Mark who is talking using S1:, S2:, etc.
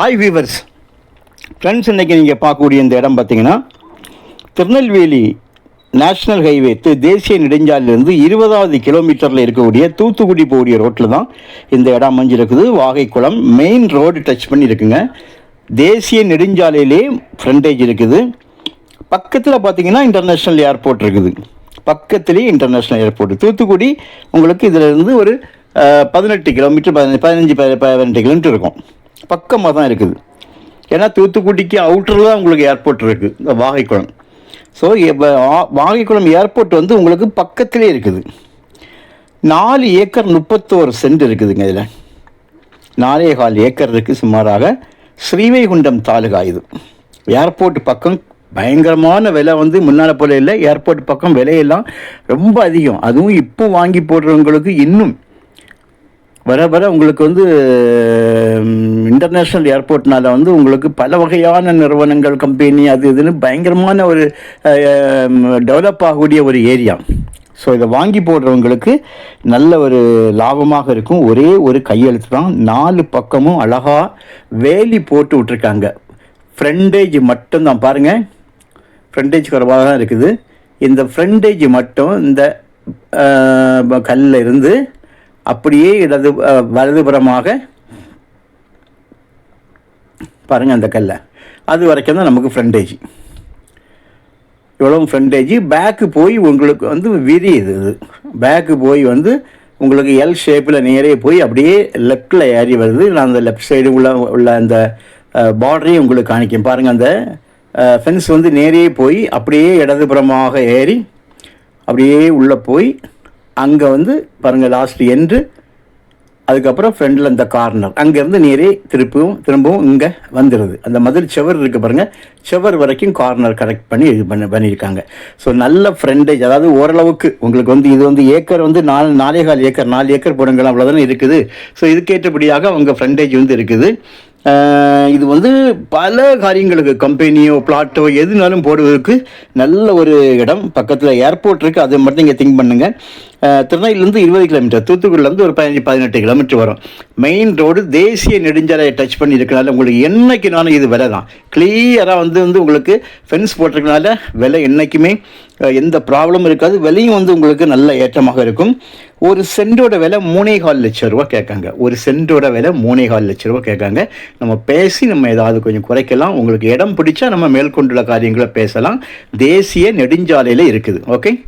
S1: Hi viewers friends இன்றைக்கி நீங்கள் பார்க்கக்கூடிய இந்த இடம் பார்த்தீங்கன்னா திருநெல்வேலி நேஷ்னல் ஹைவே தேசிய நெடுஞ்சாலையிலிருந்து இருபதாவது கிலோமீட்டரில் இருக்கக்கூடிய தூத்துக்குடி போகக்கூடிய ரோட்டில் தான் இந்த இடம் அமைஞ்சிருக்குது. வாகைக்குளம் மெயின் ரோடு டச் பண்ணி இருக்குங்க. தேசிய நெடுஞ்சாலையிலே ஃப்ரண்டேஜ் இருக்குது. பக்கத்தில் பார்த்தீங்கன்னா இன்டர்நேஷ்னல் ஏர்போர்ட் இருக்குது. பக்கத்துலேயே இன்டர்நேஷ்னல் ஏர்போர்ட் தூத்துக்குடி உங்களுக்கு இதில் இருந்து ஒரு பதினெட்டு கிலோமீட்டர் பதினஞ்சு பதினஞ்சு ப- பதினெட்டு கிலோமீட்டர் இருக்கும். பக்கமாக தான் இருக்குது. ஏன்னா தூத்துக்குடிக்கு அவுட்டரில் தான் உங்களுக்கு ஏர்போர்ட் இருக்குது இந்த வாகைக்குளம். ஸோ வாகைக்குளம் ஏர்போர்ட் வந்து உங்களுக்கு பக்கத்திலே இருக்குது. நாலு ஏக்கர் முப்பத்தோரு சென்ட் இருக்குதுங்க இதில். நாலே கால் ஏக்கர் இருக்குது சுமாராக. ஸ்ரீவைகுண்டம் தாலுகா இது. ஏர்போர்ட் பக்கம் பயங்கரமான விலை வந்து முன்னால் போல இல்லை. ஏர்போர்ட் பக்கம் விலையெல்லாம் ரொம்ப அதிகம். அதுவும் இப்போ வாங்கி போடுறவங்களுக்கு இன்னும். வர வர உங்களுக்கு வந்து இன்டர்நேஷ்னல் ஏர்போர்ட்னால வந்து உங்களுக்கு பல வகையான நிறுவனங்கள் கம்பெனி அது இதுன்னு பயங்கரமான ஒரு டெவலப் ஆகக்கூடிய ஒரு ஏரியா ஸோ இதை வாங்கி போடுறவங்களுக்கு நல்ல ஒரு லாபமாக இருக்கும். ஒரே ஒரு கையெழுத்து தான். நாலு பக்கமும் அழகாக வேலி போட்டு விட்ருக்காங்க ஃப்ரண்டேஜ் மட்டும்தான். பாருங்கள் ஃப்ரண்டேஜ் குறைவாக தான் இருக்குது. இந்த ஃப்ரண்டேஜ் மட்டும் இந்த கல்லில் இருந்து அப்படியே இடது வலதுபுறமாக பாருங்கள் அந்த கல்லை. அது வரைக்கும் தான் நமக்கு ஃப்ரண்டேஜ் இவ்வளோ ஃப்ரண்டேஜ் பேக்கு போய் உங்களுக்கு வந்து விரியுது இது. பேக்கு போய் வந்து உங்களுக்கு எல் ஷேப்பில் நேரே போய் அப்படியே லெஃப்டில் ஏறி வருது. நான் அந்த லெஃப்ட் சைடு உள்ள உள்ள அந்த பார்டரையும் உங்களுக்கு காணிக்கும் பாருங்கள் அந்த ஃபென்ஸ் வந்து நேரே போய் அப்படியே இடதுபுறமாக ஏறி அப்படியே உள்ளே போய் அங்கே வந்து பாருங்கள் லாஸ்ட் என்று அதுக்கப்புறம் ஃப்ரெண்டில் இந்த கார்னர் அங்கேருந்து நேரே திருப்பவும் திரும்பவும் இங்கே வந்துடுது அந்த மதுரை செவர் இருக்குது பாருங்கள் செவர் வரைக்கும் கார்னர் கரெக்ட் பண்ணி இது பண்ணி பண்ணியிருக்காங்க. ஸோ நல்ல ஃப்ரெண்டேஜ் அதாவது ஓரளவுக்கு உங்களுக்கு வந்து இது வந்து ஏக்கர் வந்து நாலு நாலே கால் ஏக்கர் நாலு ஏக்கர் போடுங்கள் அவ்வளோதானே இருக்குது. ஸோ இதுக்கேற்றபடியாக அவங்க ஃப்ரெண்டேஜ் வந்து இருக்குது. இது வந்து பல காரியங்களுக்கு கம்பெனியோ பிளாட்டோ எதுனாலும் போடுவதற்கு நல்ல ஒரு இடம். பக்கத்தில் ஏர்போர்ட் இருக்குது அதை மட்டும் நீங்கள் திங்க் பண்ணுங்கள் திருநெல்வேலிருந்து இருபது கிலோமீட்டர் தூத்துக்குடியிலேருந்து ஒரு பதினஞ்சு பதினெட்டு கிலோமீட்டர் வரும். மெயின் ரோடு தேசிய நெடுஞ்சாலையை டச் பண்ணி இருக்கனால உங்களுக்கு என்றைக்குனாலும் இது விலை தான். கிளியராக வந்து வந்து உங்களுக்கு ஃபென்ஸ் போட்டிருக்கனால விலை என்றைக்குமே எந்த ப்ராப்ளமும் இருக்காது. விலையும் வந்து உங்களுக்கு நல்ல ஏற்றமாக இருக்கும். ஒரு சென்டோட விலை மூணே கால் லட்சம் ரூபா கேட்காங்க. ஒரு சென்டோட விலை மூணே கால் லட்சம் ரூபா கேட்காங்க. நம்ம பேசி நம்ம ஏதாவது கொஞ்சம் குறைக்கலாம். உங்களுக்கு இடம் பிடிச்சா நம்ம மேற்கொண்டுள்ள காரியங்களை பேசலாம். தேசிய நெடுஞ்சாலையில் இருக்குது. ஓகே?